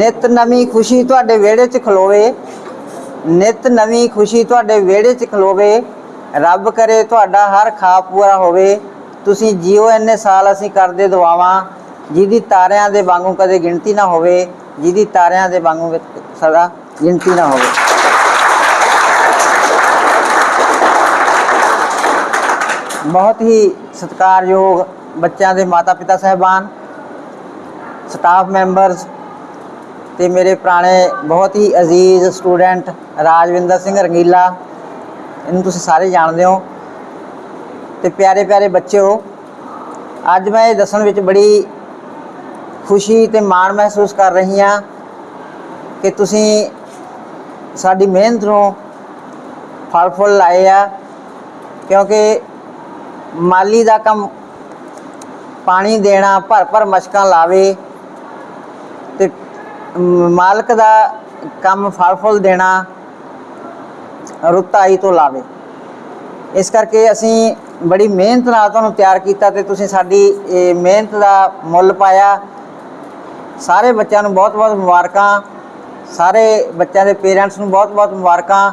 ਨਿਤ ਨਵੀਂ ਖੁਸ਼ੀ ਤੁਹਾਡੇ ਵਿਹੜੇ 'ਚ ਖਲੋਵੇ। ਨਿਤ ਨਵੀਂ ਖੁਸ਼ੀ ਤੁਹਾਡੇ ਵਿਹੜੇ 'ਚ ਖਲੋਵੇ। ਰੱਬ ਕਰੇ ਤੁਹਾਡਾ ਹਰ ਖਾ ਪੂਰਾ ਹੋਵੇ। ਤੁਸੀਂ ਜੀਓ ਇੰਨੇ ਸਾਲ ਅਸੀਂ ਕਰਦੇ ਦੁਆਵਾਂ। ਜਿਹਦੀ ਤਾਰਿਆਂ ਦੇ ਵਾਂਗੂ ਕਦੇ ਗਿਣਤੀ ਨਾ ਹੋਵੇ। ਜਿਹਦੀ ਤਾਰਿਆਂ ਦੇ ਵਾਂਗੂ ਸਦਾ ਗਿਣਤੀ ਨਾ ਹੋਵੇ। ਬਹੁਤ ਹੀ ਸਤਿਕਾਰਯੋਗ ਬੱਚਿਆਂ ਦੇ ਮਾਤਾ-ਪਿਤਾ ਸਹਿਬਾਨ ਸਟਾਫ ਮੈਂਬਰਸ ਤੇ ਮੇਰੇ ਪੁਰਾਣੇ ਬਹੁਤ ਹੀ ਅਜ਼ੀਜ਼ ਸਟੂਡੈਂਟ ਰਾਜਵਿੰਦਰ ਸਿੰਘ ਰੰਗੀਲਾ, ਇਹਨੂੰ ਤੁਸੀਂ ਸਾਰੇ ਜਾਣਦੇ ਹੋ। ਤੇ ਪਿਆਰੇ ਪਿਆਰੇ ਬੱਚਿਓ, ਅੱਜ ਮੈਂ ਇਹ ਦੱਸਣ ਵਿੱਚ ਬੜੀ ਖੁਸ਼ੀ ਤੇ ਮਾਣ ਮਹਿਸੂਸ ਕਰ ਰਹੀ ਹਾਂ ਕਿ ਤੁਸੀਂ ਸਾਡੀ ਮਿਹਨਤ ਨੂੰ ਫਲ ਫੁੱਲ ਲਾਏ ਆ, ਕਿਉਂਕਿ ਮਾਲੀ ਦਾ ਕੰਮ ਪਾਣੀ ਦੇਣਾ ਭਰ ਭਰ ਮਸ਼ਕਾਂ ਲਾਵੇ ਮਾਲਕ ਦਾ ਕੰਮ ਫਲ ਫੁੱਲ ਦੇਣਾ, ਰੁੱਤਾਈ ਤੋਂ ਲਾਵੇ। ਇਸ ਕਰਕੇ ਅਸੀਂ ਬੜੀ ਮਿਹਨਤ ਨਾਲ ਤੁਹਾਨੂੰ ਤਿਆਰ ਕੀਤਾ ਤੇ ਤੁਸੀਂ ਸਾਡੀ ਮਿਹਨਤ ਦਾ ਮੁੱਲ ਪਾਇਆ। ਸਾਰੇ ਬੱਚਿਆਂ ਨੂੰ ਬਹੁਤ-ਬਹੁਤ ਮੁਬਾਰਕਾਂ। ਸਾਰੇ ਬੱਚਿਆਂ ਦੇ ਪੇਰੈਂਟਸ ਨੂੰ ਬਹੁਤ-ਬਹੁਤ ਮੁਬਾਰਕਾਂ।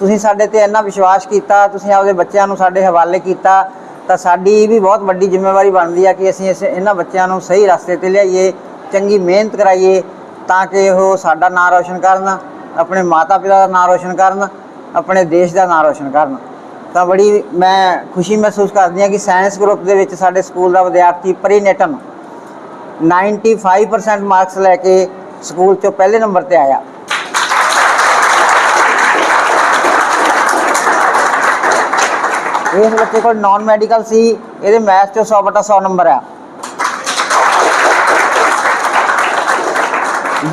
ਤੁਸੀਂ ਸਾਡੇ ਤੇ ਇੰਨਾ ਵਿਸ਼ਵਾਸ ਕੀਤਾ, ਤੁਸੀਂ ਆਪਦੇ ਬੱਚਿਆਂ ਨੂੰ ਸਾਡੇ ਹਵਾਲੇ ਕੀਤਾ, ਤਾਂ ਸਾਡੀ ਵੀ ਬਹੁਤ ਵੱਡੀ ਜ਼ਿੰਮੇਵਾਰੀ ਬਣਦੀ ਆ ਕਿ ਅਸੀਂ ਇਸ ਇਹਨਾਂ ਬੱਚਿਆਂ ਨੂੰ ਸਹੀ ਰਸਤੇ ਤੇ ਲਿਆਈਏ, ਚੰਗੀ ਮਿਹਨਤ ਕਰਾਈਏ। ਤਾਂ ਕਿ ਉਹ ਸਾਡਾ ਨਾਂ ਰੋਸ਼ਨ ਕਰਨ, ਆਪਣੇ ਮਾਤਾ-ਪਿਤਾ ਦਾ ਨਾਂ ਰੋਸ਼ਨ ਕਰਨ, ਆਪਣੇ ਦੇਸ਼ ਦਾ ਨਾਂ ਰੋਸ਼ਨ ਕਰਨ। ਤਾਂ ਬੜੀ ਮੈਂ ਖੁਸ਼ੀ ਮਹਿਸੂਸ ਕਰਦੀ ਹਾਂ ਕਿ ਸਾਇੰਸ ਗਰੁੱਪ ਦੇ ਵਿੱਚ ਸਾਡੇ ਸਕੂਲ ਦਾ ਵਿਦਿਆਰਥੀ ਪ੍ਰੀਨੇਟਨ 95% ਮਾਰਕਸ ਲੈ ਕੇ ਸਕੂਲ ਚੋਂ ਪਹਿਲੇ ਨੰਬਰ ਤੇ ਆਇਆ। ਇਸ ਬੱਚੇ ਕੋਲ ਨਾਨ ਮੈਡੀਕਲ ਸੀ, ਇਹਦੇ ਮੈਥ ਚੋਂ 100 ਬਟਾ 100 ਨੰਬਰ ਆ।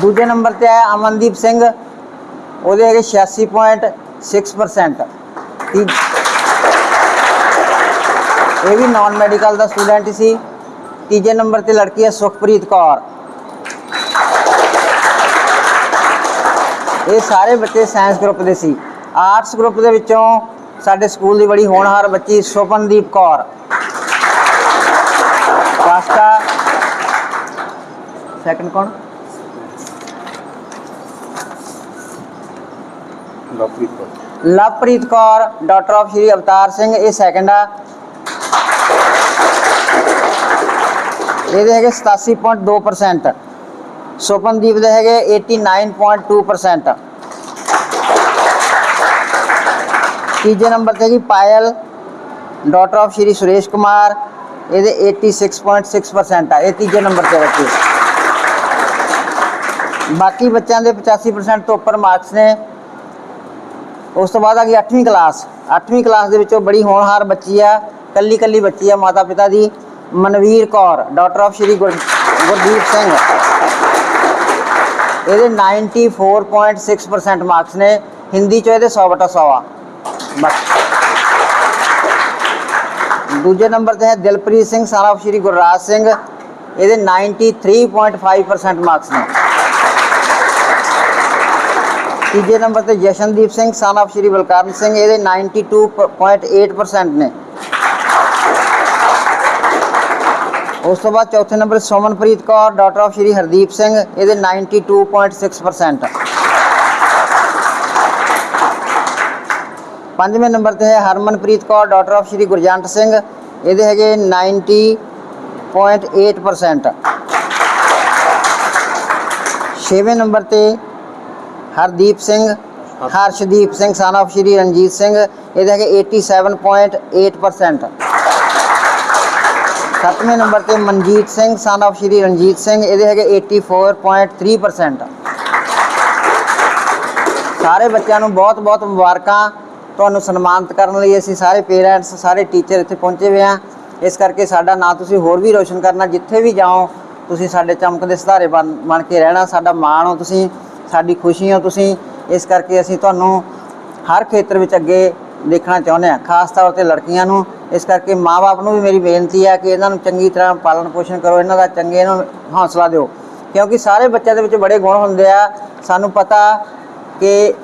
ਦੂਜੇ ਨੰਬਰ ਤੇ ਆਇਆ ਅਮਨਦੀਪ ਸਿੰਘ। ਉਹਦੇ ਹੈਗੇ 86.6% ਤੀ- ਇਹ ਵੀ ਨਾਨ ਮੈਡੀਕਲ ਦਾ ਸਟੂਡੈਂਟ ਸੀ। ਤੀਜੇ ਨੰਬਰ ਤੇ ਲੜਕੀ ਹੈ ਸੁਖਪ੍ਰੀਤ ਕੌਰ। ਇਹ ਸਾਰੇ ਬੱਚੇ ਸਾਇੰਸ ਗਰੁੱਪ ਦੇ ਸੀ। ਆਰਟਸ ਗਰੁੱਪ ਦੇ ਵਿੱਚੋਂ ਸਾਡੇ ਸਕੂਲ ਦੀ ਬੜੀ ਹੋਣਹਾਰ ਬੱਚੀ ਸੁਪਨਦੀਪ ਕੌਰ। ਕਾਸਟਾ ਸੈਕੰਡ ਕੌਣ? ਲਵਪ੍ਰੀਤ ਕੌਰ ਲਵਪ੍ਰੀਤ ਕੌਰ ਡਾਕਟਰ ਆਫ ਸ਼੍ਰੀ ਅਵਤਾਰ ਸਿੰਘ ਇਹ ਸੈਕੰਡ ਆ ਇਹਦੇ ਹੈਗੇ 87.2% ਸੁਪਨਦੀਪ ਦੇ ਹੈਗੇ 89.2% ਤੀਜੇ ਨੰਬਰ ਤੇ ਜੀ ਪਾਇਲ ਡਾਕਟਰ ਆਫ ਸ਼੍ਰੀ ਸੁਰੇਸ਼ ਕੁਮਾਰ ਇਹਦੇ 86.6% ਆ ਇਹ ਤੀਜੇ ਨੰਬਰ ਤੇ ਬੱਚੇ ਬਾਕੀ ਬੱਚਿਆਂ ਦੇ 85% ਤੋਂ ਉੱਪਰ ਮਾਰਕਸ ਨੇ ਉਸ ਤੋਂ ਬਾਅਦ ਆ ਗਈ 8ਵੀਂ ਕਲਾਸ। 8ਵੀਂ ਕਲਾਸ ਦੇ ਵਿੱਚੋਂ ਬੜੀ ਹੋਣਹਾਰ ਬੱਚੀ ਆ, ਕੱਲੀ ਕੱਲੀ ਬੱਚੀ ਆ ਮਾਤਾ ਪਿਤਾ ਦੀ, ਮਨਵੀਰ ਕੌਰ ਡਾਕਟਰ ਆਫ ਸ਼੍ਰੀ ਗੁਰ- ਗੁਰਦੀਪ ਸਿੰਘ। ਇਹਦੇ 94.6% ਮਾਰਕਸ ਨੇ, ਹਿੰਦੀ ਚੋਂ ਇਹਦੇ 100 ਬਟਾ 100 ਆ। ਦੂਜੇ ਨੰਬਰ ਤੇ ਹੈ ਦਿਲਪ੍ਰੀਤ ਸਿੰਘ, ਸਾਰਾ ਆਫ ਸ਼੍ਰੀ ਗੁਰਰਾਜ ਸਿੰਘ। ਇਹਦੇ 93.5% ਮਾਰਕਸ ਨੇ। ਤੀਜੇ ਨੰਬਰ ਤੇ ਜਸ਼ਨਦੀਪ ਸਿੰਘ ਸਨ ਆਫ ਸ਼੍ਰੀ ਬਲਕਰਨ ਸਿੰਘ ਇਹਦੇ 92.8% ਨੇ ਉਸ ਤੋਂ ਬਾਅਦ ਚੌਥੇ number Somanpreet Kaur daughter of Shri Hardeep Singh ਇਹਦੇ 92.6% ਪੰਜਵੇਂ ਨੰਬਰ ਤੇ ਹੈ ਹਰਮਨਪ੍ਰੀਤ ਕੌਰ ਡਾਕਟਰ ਆਫ ਸ਼੍ਰੀ ਗੁਰਜੰਟ ਸਿੰਘ ਇਹਦੇ ਹੈਗੇ 90.8% ਛੇਵੇਂ ਨੰਬਰ ਤੇ ਹਰਦੀਪ ਸਿੰਘ ਹਰਸ਼ਦੀਪ ਸਿੰਘ ਸਨ ਆਫ ਸ਼੍ਰੀ ਰਣਜੀਤ ਸਿੰਘ ਇਹਦੇ ਹੈਗੇ 87.8% ਸੱਤਵੇਂ ਨੰਬਰ ਤੇ ਮਨਜੀਤ ਸਿੰਘ ਸਨ ਆਫ ਸ਼੍ਰੀ ਰਣਜੀਤ ਸਿੰਘ ਇਹਦੇ ਹੈਗੇ 84.3% ਸਾਰੇ ਬੱਚਿਆਂ ਨੂੰ ਬਹੁਤ-ਬਹੁਤ ਮੁਬਾਰਕਾਂ। ਤੁਹਾਨੂੰ ਸਨਮਾਨਿਤ ਕਰਨ ਲਈ ਅਸੀਂ ਸਾਰੇ ਪੇਰੈਂਟਸ ਸਾਰੇ ਟੀਚਰ ਇੱਥੇ ਪਹੁੰਚੇ ਹੋਏ ਆ ਇਸ ਕਰਕੇ ਸਾਡਾ ਨਾਂ ਤੁਸੀਂ ਹੋਰ ਵੀ ਰੋਸ਼ਨ ਕਰਨਾ। ਜਿੱਥੇ ਵੀ ਜਾਓ ਤੁਸੀਂ ਸਾਡੇ ਚਮਕਦੇ ਸਿਤਾਰੇ ਬਣ ਬਣ ਕੇ ਰਹਿਣਾ। ਸਾਡਾ ਮਾਣ ਹੋ ਤੁਸੀਂ ਸਾਡੀ ਖੁਸ਼ੀ ਹੋ ਤੁਸੀਂ ਇਸ ਕਰਕੇ ਅਸੀਂ ਤੁਹਾਨੂੰ ਹਰ ਖੇਤਰ ਵਿੱਚ ਅੱਗੇ ਦੇਖਣਾ ਚਾਹੁੰਦੇ ਆ ਖਾਸ ਤੌਰ ਤੇ ਲੜਕੀਆਂ ਨੂੰ। ਇਸ ਕਰਕੇ ਮਾਪੇ ਨੂੰ ਵੀ ਮੇਰੀ ਬੇਨਤੀ ਹੈ ਕਿ ਇਹਨਾਂ ਨੂੰ ਚੰਗੀ ਤਰ੍ਹਾਂ ਪਾਲਣ ਪੋਸ਼ਣ ਕਰੋ, ਇਹਨਾਂ ਦਾ ਚੰਗੇ ਇਹਨਾਂ ਨੂੰ ਹੌਸਲਾ ਦਿਓ। ਕਿਉਂਕਿ ਸਾਰੇ ਬੱਚਿਆਂ ਦੇ ਵਿੱਚ ਬੜੇ ਗੁਣ ਹੁੰਦੇ ਆ। ਸਾਨੂੰ ਪਤਾ ਕਿ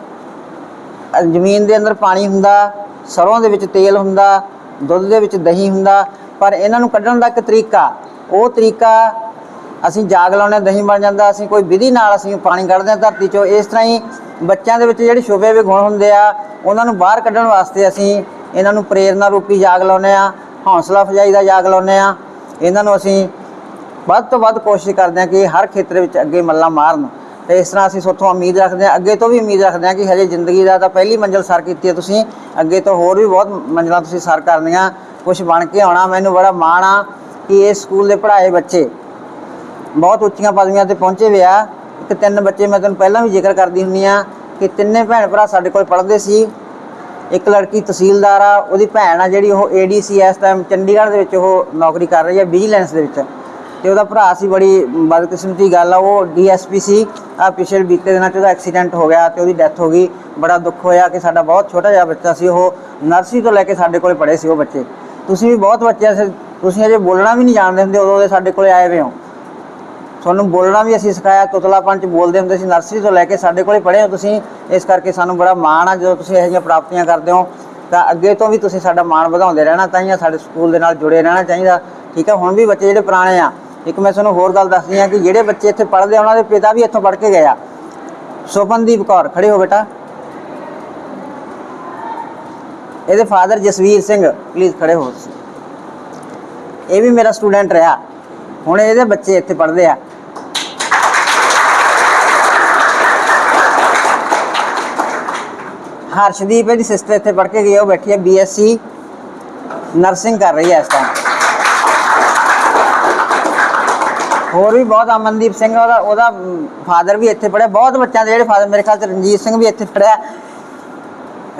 ਜ਼ਮੀਨ ਦੇ ਅੰਦਰ ਪਾਣੀ ਹੁੰਦਾ, ਸਰੋਂ ਦੇ ਵਿੱਚ ਤੇਲ ਹੁੰਦਾ, ਦੁੱਧ ਦੇ ਵਿੱਚ ਦਹੀਂ ਹੁੰਦਾ, ਪਰ ਇਹਨਾਂ ਨੂੰ ਕੱਢਣ ਦਾ ਇੱਕ ਤਰੀਕਾ, ਉਹ ਤਰੀਕਾ ਅਸੀਂ ਜਾਗ ਲਾਉਂਦੇ ਹਾਂ, ਦਹੀਂ ਬਣ ਜਾਂਦਾ ਅਸੀਂ ਕੋਈ ਵਿਧੀ ਨਾਲ ਅਸੀਂ ਪਾਣੀ ਕੱਢਦੇ ਹਾਂ ਧਰਤੀ ਚੋਂ। ਇਸ ਤਰ੍ਹਾਂ ਹੀ ਬੱਚਿਆਂ ਦੇ ਵਿੱਚ ਜਿਹੜੇ ਸ਼ੁਭੇ ਹੋਏ ਗੁਣ ਹੁੰਦੇ ਆ ਉਹਨਾਂ ਨੂੰ ਬਾਹਰ ਕੱਢਣ ਵਾਸਤੇ ਅਸੀਂ ਇਹਨਾਂ ਨੂੰ ਪ੍ਰੇਰਨਾ ਰੂਪੀ ਜਾਗ ਲਾਉਂਦੇ ਆ ਹੌਸਲਾ ਅਫਜ਼ਾਈ ਦਾ ਜਾਗ ਲਾਉਂਦੇ ਆ ਇਹਨਾਂ ਨੂੰ ਅਸੀਂ ਵੱਧ ਤੋਂ ਵੱਧ ਕੋਸ਼ਿਸ਼ ਕਰਦੇ ਹਾਂ ਕਿ ਹਰ ਖੇਤਰ ਵਿੱਚ ਅੱਗੇ ਮੱਲਾ ਮਾਰਨ। ਤੇ ਇਸ ਤਰ੍ਹਾਂ ਅਸੀਂ ਸੋਥੋਂ ਉਮੀਦ ਰੱਖਦੇ ਹਾਂ ਅੱਗੇ ਤੋਂ ਵੀ ਉਮੀਦ ਰੱਖਦੇ ਹਾਂ ਕਿ ਹਜੇ ਜ਼ਿੰਦਗੀ ਦਾ ਤਾਂ ਪਹਿਲੀ ਮੰਜ਼ਿਲ ਸਰ ਕੀਤੀ ਹੈ ਤੁਸੀਂ ਅੱਗੇ ਤੋਂ ਹੋਰ ਵੀ ਬਹੁਤ ਮੰਜ਼ਿਲਾਂ ਤੁਸੀਂ ਸਰ ਕਰਨੀਆਂ। ਕੁਝ ਬਣ ਕੇ ਆਉਣਾ ਮੈਨੂੰ ਬੜਾ ਮਾਣ ਆ ਕਿ ਇਸ ਸਕੂਲ ਦੇ ਪੜ੍ਹਾਏ ਬੱਚੇ ਬਹੁਤ ਉੱਚੀਆਂ ਪਦਵੀਆਂ ਤੇ ਪਹੁੰਚੇ ਹੋਏ ਆ। ਇੱਕ ਤਿੰਨ ਬੱਚੇ ਮੈਂ ਤੁਹਾਨੂੰ ਪਹਿਲਾਂ ਵੀ ਜ਼ਿਕਰ ਕਰਦੀ ਹੁੰਨੀ ਆ ਕਿ ਤਿੰਨੇ ਭੈਣ ਭਰਾ ਸਾਡੇ ਕੋਲ ਪੜ੍ਹਦੇ ਸੀ। ਇੱਕ ਲੜਕੀ ਤਹਿਸੀਲਦਾਰ ਆ, ਉਹਦੀ ਭੈਣ ਆ ਜਿਹੜੀ ਉਹ ਏਡੀਸੀ ਇਸ ਟਾਈਮ ਚੰਡੀਗੜ੍ਹ ਦੇ ਵਿੱਚ ਉਹ ਨੌਕਰੀ ਕਰ ਰਹੀ ਹੈ ਵਿਜੀਲੈਂਸ ਦੇ ਵਿੱਚ। ਤੇ ਉਹਦਾ ਭਰਾ ਸੀ, ਬੜੀ ਬਦਕਿਸਮਤੀ ਗੱਲ ਆ, ਉਹ ਡੀਐਸਪੀ ਸੀ। ਆ ਪਿਛਲੇ ਬੀਤੇ ਦਿਨਾਂ 'ਚ ਉਹਦਾ ਐਕਸੀਡੈਂਟ ਹੋ ਗਿਆ ਤੇ ਉਹਦੀ ਡੈਥ ਹੋ ਗਈ। ਬੜਾ ਦੁੱਖ ਹੋਇਆ ਕਿ ਸਾਡਾ ਬਹੁਤ ਛੋਟਾ ਜਿਹਾ ਬੱਚਾ ਸੀ, ਉਹ ਨਰਸਰੀ ਤੋਂ ਲੈ ਕੇ ਸਾਡੇ ਕੋਲੇ ਪੜ੍ਹੇ ਸੀ ਉਹ ਬੱਚੇ। ਤੁਸੀਂ ਵੀ ਬਹੁਤ ਬੱਚੇ ਤੁਸੀਂ ਅਜੇ ਬੋਲਣਾ ਵੀ ਨਹੀਂ ਜਾਣਦੇ ਹੁੰਦੇ ਉਦੋਂ ਦੇ ਸਾਡੇ ਕੋਲੇ ਆਏ ਹੋਏ ਹੋ। ਤੁਹਾਨੂੰ ਬੋਲਣਾ ਵੀ ਅਸੀਂ ਸਿਖਾਇਆ, ਤੁਤਲਾਪਨ ਚ ਬੋਲਦੇ ਹੁੰਦੇ ਸੀ, ਨਰਸਰੀ ਤੋਂ ਲੈ ਕੇ ਸਾਡੇ ਕੋਲੇ ਪੜ੍ਹੇ ਹੋ ਤੁਸੀਂ, ਇਸ ਕਰਕੇ ਸਾਨੂੰ ਬੜਾ ਮਾਣ ਆ ਜਦੋਂ ਤੁਸੀਂ ਇਹੋ ਜਿਹੀਆਂ ਪ੍ਰਾਪਤੀਆਂ ਕਰਦੇ ਹੋ। ਤਾਂ ਅੱਗੇ ਤੋਂ ਵੀ ਤੁਸੀਂ ਸਾਡਾ ਮਾਣ ਵਧਾਉਂਦੇ ਰਹਿਣਾ ਚਾਹੀਦਾ, ਸਾਡੇ ਸਕੂਲ ਦੇ ਨਾਲ ਜੁੜੇ ਰਹਿਣਾ ਚਾਹੀਦਾ। ਠੀਕ ਹੈ ਹੁਣ ਵੀ ਬੱਚੇ ਜਿਹੜੇ ਪੁਰਾਣੇ ਆ, ਇੱਕ ਮੈਂ ਤੁਹਾਨੂੰ ਹੋਰ ਗੱਲ ਦੱਸਦੀ ਆ ਕਿ ਜਿਹੜੇ ਬੱਚੇ ਇੱਥੇ ਪੜ੍ਹਦੇ ਉਹਨਾਂ ਦੇ ਪਿਤਾ ਵੀ ਇੱਥੋਂ ਪੜ੍ਹ ਕੇ ਗਏ ਆ। ਸੁਪਨਦੀਪ ਕੌਰ, ਖੜੇ ਹੋ ਬੇਟਾ। ਇਹਦੇ ਫਾਦਰ ਜਸਵੀਰ ਸਿੰਘ ਪਲੀਜ਼ ਖੜੇ ਹੋ ਤੁਸੀਂ। ਇਹ ਵੀ ਮੇਰਾ ਸਟੂਡੈਂਟ ਰਿਹਾ। ਹੁਣ ਇਹਦੇ ਬੱਚੇ ਇੱਥੇ ਪੜ੍ਹਦੇ ਆ। ਹਰਸ਼ਦੀਪ ਇਹਦੀ ਸਿਸਟਰ ਇੱਥੇ ਪੜ੍ਹ ਕੇ ਗਈ ਆ ਉਹ ਬੈਠੀ ਹੈ ਬੀਐਸਸੀ ਨਰਸਿੰਗ ਕਰ ਰਹੀ ਹੈ ਇਸ ਟਾਈਮ ਹੋਰ ਵੀ ਬਹੁਤ ਅਮਨਦੀਪ ਸਿੰਘ ਉਹਦਾ ਉਹਦਾ ਫਾਦਰ ਵੀ ਇੱਥੇ ਪੜਿਆ ਬਹੁਤ ਬੱਚਿਆਂ ਦੇ ਜਿਹੜੇ ਫਾਦਰ ਮੇਰੇ ਖਿਆਲ ਚ ਰਣਜੀਤ ਸਿੰਘ ਵੀ ਇੱਥੇ ਪੜਿਆ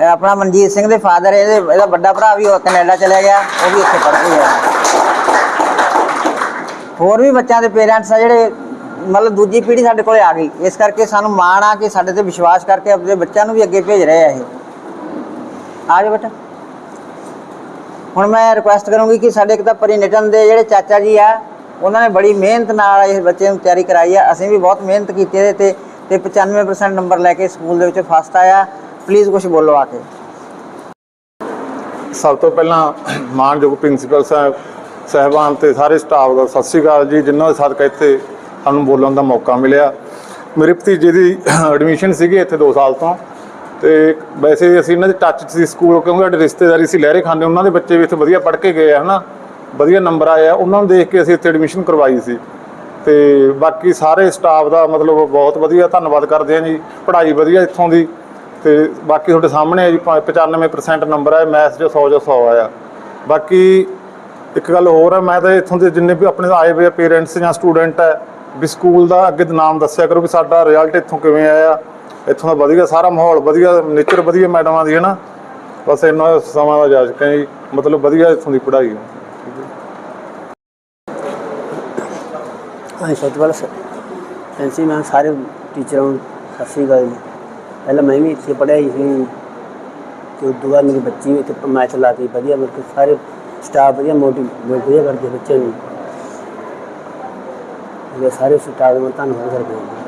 ਆਪਣਾ ਮਨਜੀਤ ਸਿੰਘ ਦੇ ਫਾਦਰ ਇਹਦੇ, ਇਹਦਾ ਵੱਡਾ ਭਰਾ ਵੀ ਉਹ ਕੈਨੇਡਾ ਚਲਾ ਗਿਆ, ਉਹ ਵੀ ਇੱਥੇ ਪੜ੍ਹ ਰਿਹਾ ਹੋਰ ਵੀ ਬੱਚਿਆਂ ਦੇ ਪੇਰੈਂਟਸ ਆ ਜਿਹੜੇ ਮਤਲਬ ਦੂਜੀ ਪੀੜ੍ਹੀ ਸਾਡੇ ਕੋਲੇ ਆ ਗਈ। ਇਸ ਕਰਕੇ ਸਾਨੂੰ ਮਾਣ ਆ ਕਿ ਸਾਡੇ ਤੇ ਵਿਸ਼ਵਾਸ ਕਰਕੇ ਆਪਣੇ ਬੱਚਿਆਂ ਨੂੰ ਵੀ ਅੱਗੇ ਭੇਜ ਰਹੇ ਆ ਇਹ। ਆ ਜਾਓ ਬੇਟਾ। ਹੁਣ ਮੈਂ ਰਿਕੁਐਸਟ ਕਰੂੰਗੀ ਕਿ ਸਾਡੇ ਇੱਕ ਤਾਂ ਪਰਿਨਿਟਨ ਦੇ ਜਿਹੜੇ ਚਾਚਾ ਜੀ ਆ, ਉਹਨਾਂ ਨੇ ਬੜੀ ਮਿਹਨਤ ਨਾਲ ਇਸ ਬੱਚੇ ਨੂੰ ਤਿਆਰੀ ਕਰਾਈ ਆ। ਅਸੀਂ ਵੀ ਬਹੁਤ ਮਿਹਨਤ ਕੀਤੀ ਇਹਦੇ ਤੇ ਤੇ 95% ਨੰਬਰ ਲੈ ਕੇ ਸਕੂਲ ਦੇ ਵਿੱਚ ਫਸਟ ਆਇਆ। ਪਲੀਜ਼ ਕੁਝ ਬੋਲੋ ਆ ਕੇ। ਸਭ ਤੋਂ ਪਹਿਲਾਂ ਮਾਨਯੋਗ ਪ੍ਰਿੰਸੀਪਲ ਸਾਹਿਬ, ਸਹਿਬਾਨ ਤੇ ਸਾਰੇ ਸਟਾਫ ਦਾ ਸਤਿ ਸ਼੍ਰੀ ਅਕਾਲ ਜੀ। ਜਿਨ੍ਹਾਂ ਦੇ ਸਦਕਾ ਇੱਥੇ ਸਾਨੂੰ ਬੋਲਣ ਦਾ ਮੌਕਾ ਮਿਲਿਆ। ਮੇਰੇ ਭਤੀਜੇ ਦੀ ਐਡਮਿਸ਼ਨ ਸੀਗੀ ਇੱਥੇ 2 ਸਾਲ ਤੋਂ। ਤੇ ਵੈਸੇ ਅਸੀਂ ਇਹਨਾਂ ਦੇ ਟੱਚ 'ਚ ਸੀ ਸਕੂਲ, ਕਿਉਂਕਿ ਸਾਡੇ ਰਿਸ਼ਤੇਦਾਰੀ ਸੀ, ਲਹਿਰੇ ਖਾਨੇ ਉਹਨਾਂ ਦੇ ਬੱਚੇ ਵੀ ਇੱਥੇ ਵਧੀਆ ਪੜ੍ਹ ਕੇ ਗਏ ਆ, ਹਨਾ? ਵਧੀਆ ਨੰਬਰ ਆਏ ਆ। ਉਹਨਾਂ ਨੂੰ ਦੇਖ ਕੇ ਅਸੀਂ ਇੱਥੇ ਐਡਮਿਸ਼ਨ ਕਰਵਾਈ ਸੀ। ਤੇ ਬਾਕੀ ਸਾਰੇ ਸਟਾਫ ਦਾ ਮਤਲਬ ਬਹੁਤ ਵਧੀਆ, ਧੰਨਵਾਦ ਕਰਦੇ ਹਾਂ ਜੀ। ਪੜ੍ਹਾਈ ਵਧੀਆ ਇੱਥੋਂ ਦੀ। ਤੇ ਬਾਕੀ ਤੁਹਾਡੇ ਸਾਹਮਣੇ ਹੈ ਜੀ ਪ- 95% ਨੰਬਰ ਹੈ ਮੈਥ 'ਚ 100 ਚੋਂ 100 ਆਇਆ। ਬਾਕੀ ਇੱਕ ਗੱਲ ਹੋਰ ਹੈ ਮੈਂ ਤਾਂ ਇੱਥੋਂ ਦੇ ਜਿੰਨੇ ਵੀ ਆਪਣੇ ਆਏ ਹੋਏ ਪੇਰੈਂਟਸ ਜਾਂ ਸਟੂਡੈਂਟ ਹੈ ਵੀ ਸਕੂਲ ਦਾ ਅੱਗੇ ਨਾਮ ਦੱਸਿਆ ਕਰੋ ਵੀ ਸਾਡਾ ਰਿਜ਼ਲਟ ਇੱਥੋਂ ਕਿਵੇਂ ਆਇਆ, ਇੱਥੋਂ ਦਾ ਵਧੀਆ ਸਾਰਾ ਮਾਹੌਲ, ਵਧੀਆ ਨੇਚਰ ਵਧੀਆ ਮੈਡਮਾਂ ਦੀ ਹੈ ਨਾ ਬਸ ਇੰਨਾ ਸਮਾਂ ਦਾ ਜਾ ਚੁੱਕਾ ਜੀ ਮਤਲਬ ਵਧੀਆ ਇੱਥੋਂ ਦੀ ਪੜ੍ਹਾਈ ਹੈ ਹਾਂ ਸੱਚ ਵਾਲਾ ਐਨਸੀ ਮੈਂ ਸਾਰੇ ਟੀਚਰਾਂ ਨੂੰ ਸਤਿ ਸ਼੍ਰੀ ਅਕਾਲ ਜੀ। ਪਹਿਲਾਂ ਮੈਂ ਵੀ ਇੱਥੇ ਪੜ੍ਹਿਆ ਹੀ ਸੀ, ਤੇ ਉਦੋਂ ਬਾਅਦ ਮੇਰੀ ਬੱਚੀ ਵੀ ਇੱਥੇ ਮੈਥ ਲਾਤੀ ਵਧੀਆ ਮੇਰੇ ਸਾਰੇ ਸਟਾਫ ਵਧੀਆ ਮੋਟੀਵੇਟ ਵਧੀਆ ਕਰਦੇ ਬੱਚੇ ਨੂੰ। ਇਹ ਸਾਰੇ ਸਟਾਫ ਦਾ ਧੰਨਵਾਦ ਕਰਦੇ ਹਾਂ